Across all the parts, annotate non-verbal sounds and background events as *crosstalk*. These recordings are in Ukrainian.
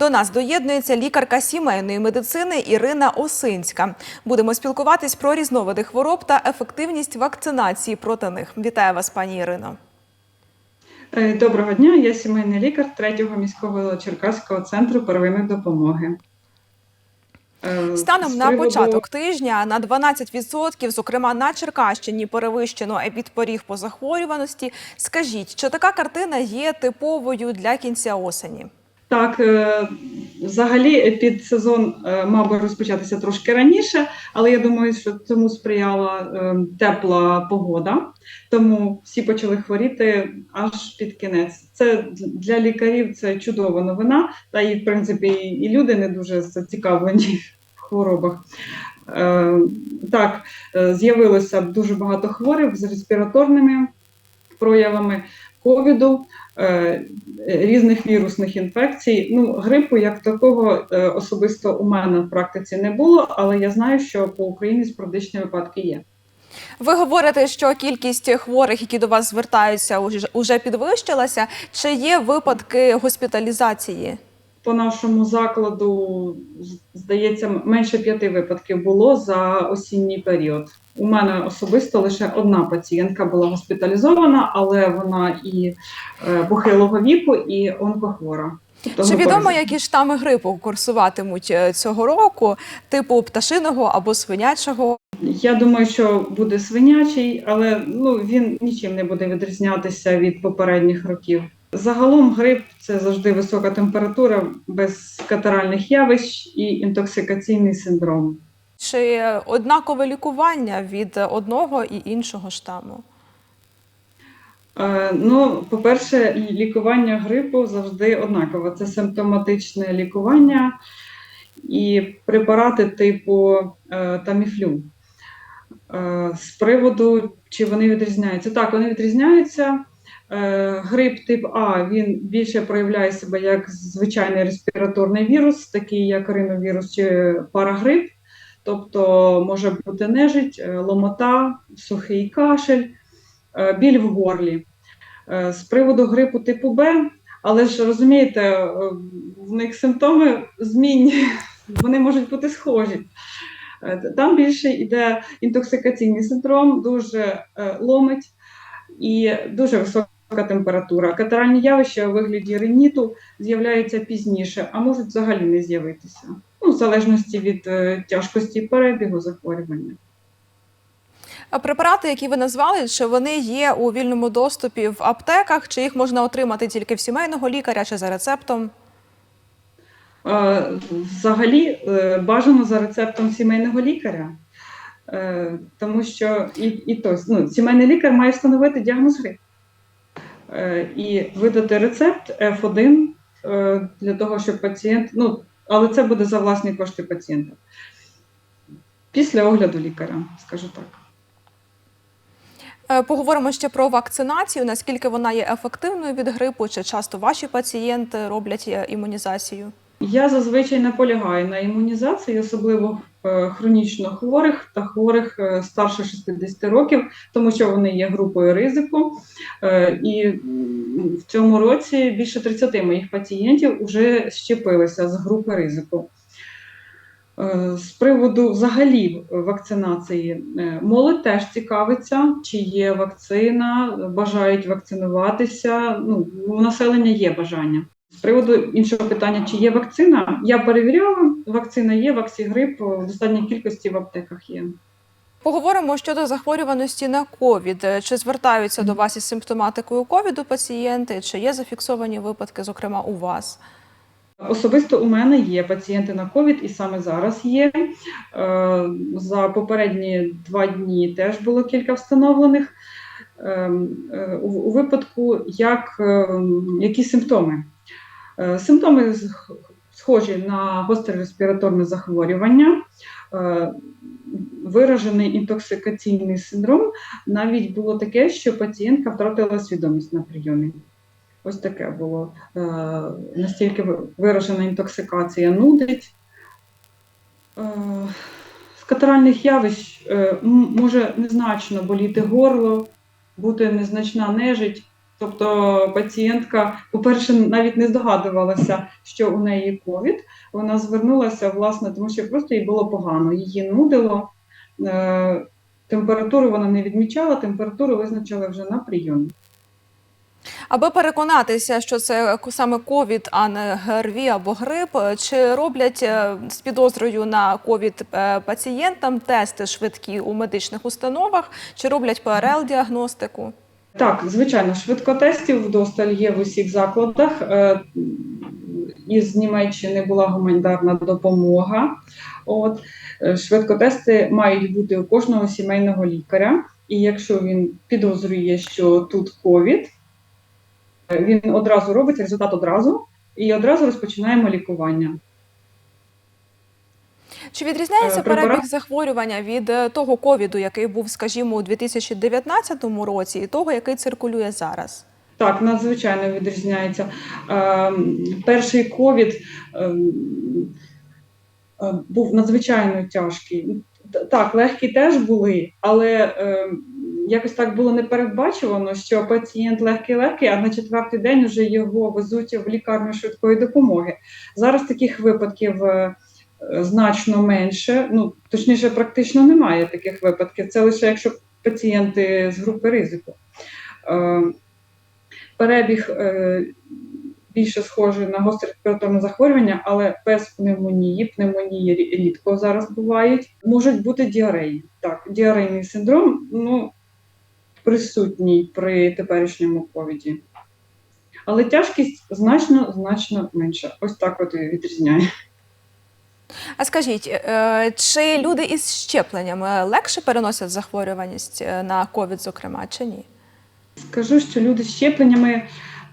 До нас доєднується лікарка сімейної медицини Ірина Осинська. Будемо спілкуватись про різновиди хвороб та ефективність вакцинації проти них. Вітаю вас, пані Ірино. Е, Доброго дня, я сімейний лікар 3-го міського Черкаського центру первинної допомоги. Е, Станом на початок тижня на 12%, зокрема на Черкащині, перевищено епідпоріг по захворюваності. Скажіть, чи така картина є типовою для кінця осені? Так, е, взагалі підсезон е, мав би розпочатися трошки раніше, але я думаю, що цьому сприяла е, тепла погода, тому всі почали хворіти аж під кінець. Це для лікарів це чудова новина, та і в принципі і люди не дуже зацікавлені в хворобах. Так, з'явилося дуже багато хворих з респіраторними проявами ковіду, е, різних вірусних інфекцій. Ну, грипу як такого е, особисто у мене в практиці не було, але я знаю, що по Україні спорадичні випадки є. Ви говорите, що кількість хворих, які до вас звертаються, уже- підвищилася. Чи є випадки госпіталізації? По нашому закладу, здається, менше п'яти випадків було за осінній період. У мене особисто лише одна пацієнтка була госпіталізована, але вона і е, похилого віку, і онкохвора. Тобто Чи відомо, які штами грипу курсуватимуть е, цього року, типу пташиного або свинячого? Я думаю, що буде свинячий, але ну він нічим не буде відрізнятися від попередніх років. Загалом грип це завжди висока температура без катаральних явищ і інтоксикаційний синдром. Чи однакове лікування від одного і іншого штаму? Е, ну, по-перше, лікування грипу завжди однакове. Це симптоматичне лікування і препарати типу е, таміфлю. Е, з приводу, чи вони відрізняються? Так, вони відрізняються. Е, Грип тип А він більше проявляє себе як звичайний респіраторний вірус, такий як риновірус чи парагрип. Тобто може бути нежить, е, ломота, сухий кашель, е, біль в горлі. З приводу грипу типу Б, але ж розумієте, в них симптоми змінні, *laughs* вони можуть бути схожі. Там більше йде інтоксикаційний синдром, дуже ломить і дуже висока температура. Катаральні явища у вигляді риніту з'являються пізніше, а можуть взагалі не з'явитися. Ну, в залежності від е, тяжкості перебігу захворювання. А Препарати, які ви назвали, чи вони є у вільному доступі в аптеках, чи їх можна отримати тільки в сімейного лікаря, чи за рецептом? Е, Взагалі е, бажано за рецептом сімейного лікаря, Е, тому що і, і то, ну, сімейний лікар має встановити діагноз грип Е, і видати рецепт F1 е, для того, щоб пацієнт, ну, але це буде за власні кошти пацієнта. Після огляду лікаря, скажу так. Е, Поговоримо ще про вакцинацію. Наскільки вона є ефективною від грипу, чи часто ваші пацієнти роблять е, імунізацію? Я зазвичай наполягаю на імунізації, особливо е, хронічно хворих та хворих е, старше 60 років, тому що вони є групою ризику. Е, І в цьому році більше 30 моїх пацієнтів вже щепилися з групи ризику. З приводу взагалі вакцинації молодь теж цікавиться, чи є вакцина, бажають вакцинуватися. Ну, у населення є бажання. З приводу іншого питання, чи є вакцина, я перевіряла, вакцина є, ваксігрип в достатній кількості в аптеках є. Поговоримо щодо захворюваності на ковід. Е, Чи звертаються до вас із симптоматикою ковіду пацієнти, чи є зафіксовані випадки, зокрема у вас? Особисто у мене є пацієнти на ковід, і саме зараз є. Е, За попередні два дні теж було кілька встановлених. Е, е, У випадку, як, е, які симптоми? Е, Симптоми схожі на гостре респіраторне захворювання, е, виражений інтоксикаційний синдром. Навіть було таке, що пацієнтка втратила свідомість на прийомі. Ось таке було. Е, настільки виражена інтоксикація нудить. З катаральних явищ може незначно боліти горло, бути незначна нежить, Тобто пацієнтка, по-перше, навіть не здогадувалася, що у неї ковід. Вона звернулася, власне, тому що просто їй було погано, її нудило. Е, Температуру вона не відмічала, температуру визначили вже на прийомі. Аби переконатися, що це саме ковід, а не ГРВІ або грип, чи роблять е, з підозрою на ковід е, пацієнтам тести швидкі у медичних установах, чи роблять ПРЛ-діагностику? Так, звичайно, швидкотестів вдосталь є в усіх закладах. Е, Із Німеччини була гуманітарна допомога. От е, швидкотести мають бути у кожного сімейного лікаря. І якщо він підозрює, що тут ковід, е, він одразу робить результат одразу і одразу розпочинаємо лікування. Чи відрізняється Е, перебіг захворювання від е, того ковіду, який був, скажімо, у 2019 році, і того, який циркулює зараз? Так, надзвичайно відрізняється. Ем, Перший ковід е, був надзвичайно тяжкий. Так, легкі теж були, але ем, якось так було непередбачувано, що пацієнт легкий-легкий, а на четвертий день вже його везуть в лікарню швидкої допомоги. Зараз таких випадків е, е, значно менше. Ну, точніше, практично немає таких випадків. Це лише якщо пацієнти з групи ризику. Ем, перебіг е, більше схожий на гостре респіраторне захворювання, але без пневмонії. Пневмонії рідко зараз бувають. Можуть бути діареї. Так, діарейний синдром ну, присутній при теперішньому ковіді. Але тяжкість значно значно менша. Ось так от відрізняє. А скажіть, е, чи люди із щепленнями легше переносять захворюваність е, на ковід, зокрема, чи ні? Скажу, що люди з щепленнями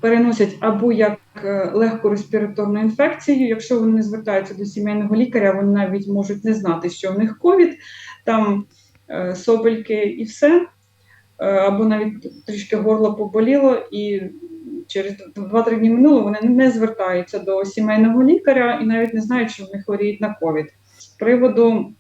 переносять або як е, легку респіраторну інфекцію. Якщо вони не звертаються до сімейного лікаря, вони навіть можуть не знати, що в них ковід, там собельки і все, або навіть трішки горло поболіло, і через 2-3 дні минуло вони не звертаються до сімейного лікаря і навіть не знають, що вони хворіють на ковід. З приводу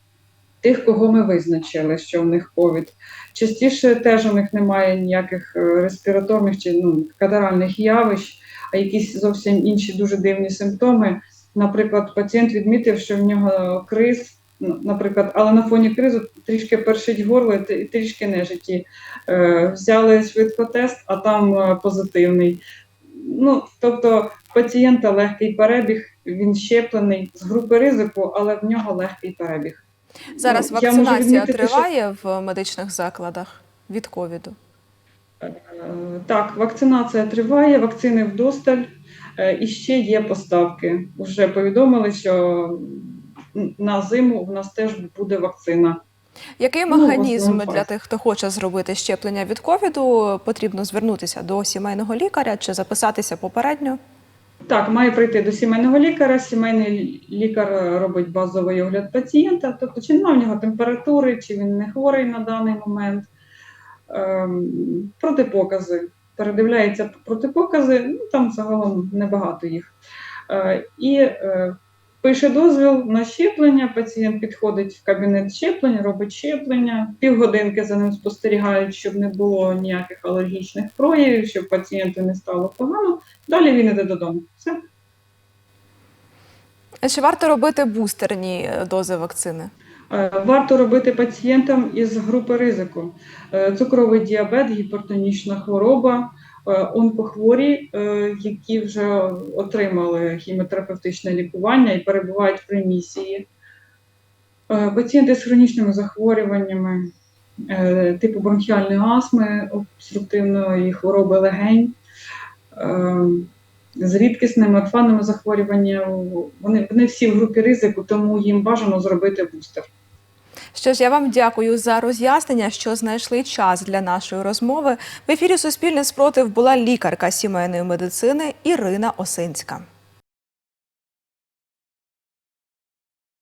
тих, кого ми визначили, що в них ковід. Частіше теж у них немає ніяких е, респіраторних чи ну, катаральних явищ, а якісь зовсім інші дуже дивні симптоми. Наприклад, пацієнт відмітив, що в нього криз, ну, наприклад, але на фоні кризу трішки першить горло і трішки нежиті. Е, взяли швидкотест, а там е, позитивний. Ну, тобто, пацієнта легкий перебіг, він щеплений з групи ризику, але в нього легкий перебіг. Зараз Ну, вакцинація відмітити, що- триває в медичних закладах від ковіду. Е, Так, вакцинація триває, вакцини вдосталь, е, і ще є поставки. Уже повідомили, що на зиму в нас теж буде вакцина. Який Ну, механізм для тих, хто хоче зробити щеплення від ковіду? Потрібно звернутися до сімейного лікаря чи записатися попередньо? Так, має прийти до сімейного лікаря. Сімейний лікар робить базовий огляд пацієнта, тобто чи немає в нього температури, чи він не хворий на даний момент. Ем, протипокази. Передивляється протипокази, ну там загалом небагато їх. Е, і е, пише дозвіл на щеплення. Пацієнт підходить в кабінет щеплення, робить щеплення. Півгодинки за ним спостерігають, щоб не було ніяких алергічних проявів, щоб пацієнту не стало погано. Далі він іде додому. Все. Чи варто робити бустерні е, дози вакцини? Е, Варто робити пацієнтам із групи ризику: Е, цукровий діабет, гіпертонічна хвороба, онкохворі, е, які вже отримали хіміотерапевтичне лікування і перебувають в ремісії, Е, пацієнти з хронічними захворюваннями, е, типу бронхіальної астми, обструктивної хвороби легень. е, З рідкісними орфанними захворюваннями, вони, вони всі в групі ризику, тому їм бажано зробити бустер. Що ж, я вам дякую за роз'яснення, що знайшли час для нашої розмови. В ефірі Суспільне спротив була лікарка сімейної медицини Ірина Осинська.